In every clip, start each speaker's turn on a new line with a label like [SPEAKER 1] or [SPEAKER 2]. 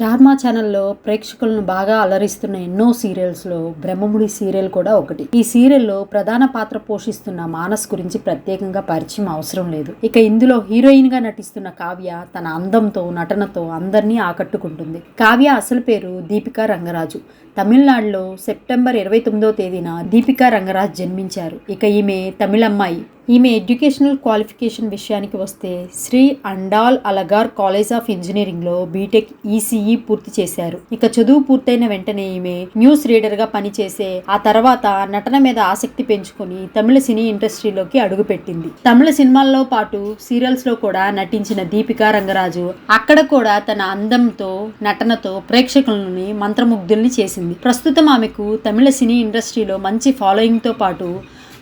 [SPEAKER 1] Star మా ఛానల్లో ప్రేక్షకులను బాగా అలరిస్తున్న ఎన్నో సీరియల్స్లో బ్రహ్మముడి సీరియల్ కూడా ఒకటి. ఈ సీరియల్లో ప్రధాన పాత్ర పోషిస్తున్న మానస్ గురించి ప్రత్యేకంగా పరిచయం అవసరం లేదు. ఇక ఇందులో హీరోయిన్గా నటిస్తున్న కావ్య తన అందంతో నటనతో అందరినీ ఆకట్టుకుంటుంది. కావ్య అసలు పేరు దీపికా రంగరాజు. తమిళనాడులో సెప్టెంబర్ ఇరవై తొమ్మిదో తేదీన దీపికా రంగరాజ్ జన్మించారు. ఇక ఈమె తమిళమ్మాయి. ఈమె ఎడ్యుకేషనల్ క్వాలిఫికేషన్ విషయానికి వస్తే శ్రీ అండాల్ అలగార్ కాలేజ్ ఆఫ్ ఇంజనీరింగ్లో బీటెక్ ఈసీఈ పూర్తి చేశారు. ఇక చదువు పూర్తయిన వెంటనే ఈమె న్యూస్ రీడర్గా పనిచేసే ఆ తర్వాత నటన మీద ఆసక్తి పెంచుకొని తమిళ సినీ ఇండస్ట్రీలోకి అడుగుపెట్టింది. తమిళ సినిమాల్లో పాటు సీరియల్స్లో కూడా నటించిన దీపికా రంగరాజు అక్కడ కూడా తన అందంతో నటనతో ప్రేక్షకులని మంత్రముగ్ధుల్ని చేసింది. ప్రస్తుతం ఆమెకు తమిళ సినీ ఇండస్ట్రీలో మంచి ఫాలోయింగ్తో పాటు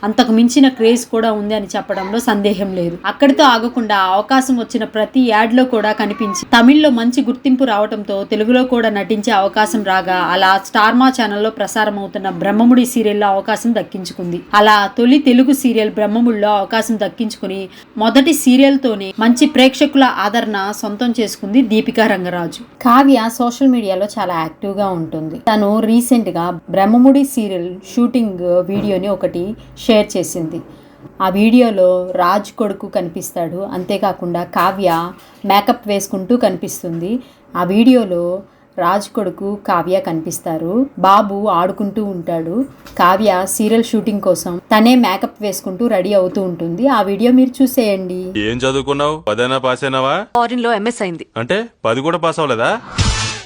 [SPEAKER 1] అంతకు మించిన క్రేజ్ కూడా ఉంది అని చెప్పడంలో సందేహం లేదు. అక్కడితో ఆగకుండా అవకాశం వచ్చిన ప్రతి యాడ్లో కూడా కనిపించి తమిళ్ళో మంచి గుర్తింపు రావడంతో తెలుగులో కూడా నటించే అవకాశం రాగా అలా స్టార్మా ఛానల్లో ప్రసారం అవుతున్న బ్రహ్మముడి సీరియల్లో అవకాశం దక్కించుకుంది. అలా తొలి తెలుగు సీరియల్ బ్రహ్మముడిలో అవకాశం దక్కించుకుని మొదటి సీరియల్తోనే మంచి ప్రేక్షకుల ఆదరణ సొంతం చేసుకుంది దీపికా రంగరాజు. కావ్య సోషల్ మీడియాలో చాలా యాక్టివ్గా ఉంటుంది. తను రీసెంట్గా బ్రహ్మముడి సీరియల్ షూటింగ్ వీడియోని ఒకటి షేర్ చేసింది. ఆ వీడియోలో రాజ్ కొడుకు కనిపిస్తాడు. అంతేకాకుండా కావ్య మేకప్ వేసుకుంటూ కనిపిస్తుంది. ఆ వీడియోలో రాజ్ కొడుకు కావ్య కనిపిస్తారు. బాబు ఆడుకుంటూ ఉంటాడు. కావ్య సీరియల్ షూటింగ్ కోసం తనే మేకప్ వేసుకుంటూ రెడీ అవుతూ ఉంటుంది. ఆ వీడియో మీరు చూసేయండి.
[SPEAKER 2] ఏం చదువుకున్నావు? పదైనా పాస్ అయినావా
[SPEAKER 3] ఫారిన్లో ఎంఎస్ అయింది.
[SPEAKER 2] అంటే పది కూడా పాస్ అవ్వలేదా?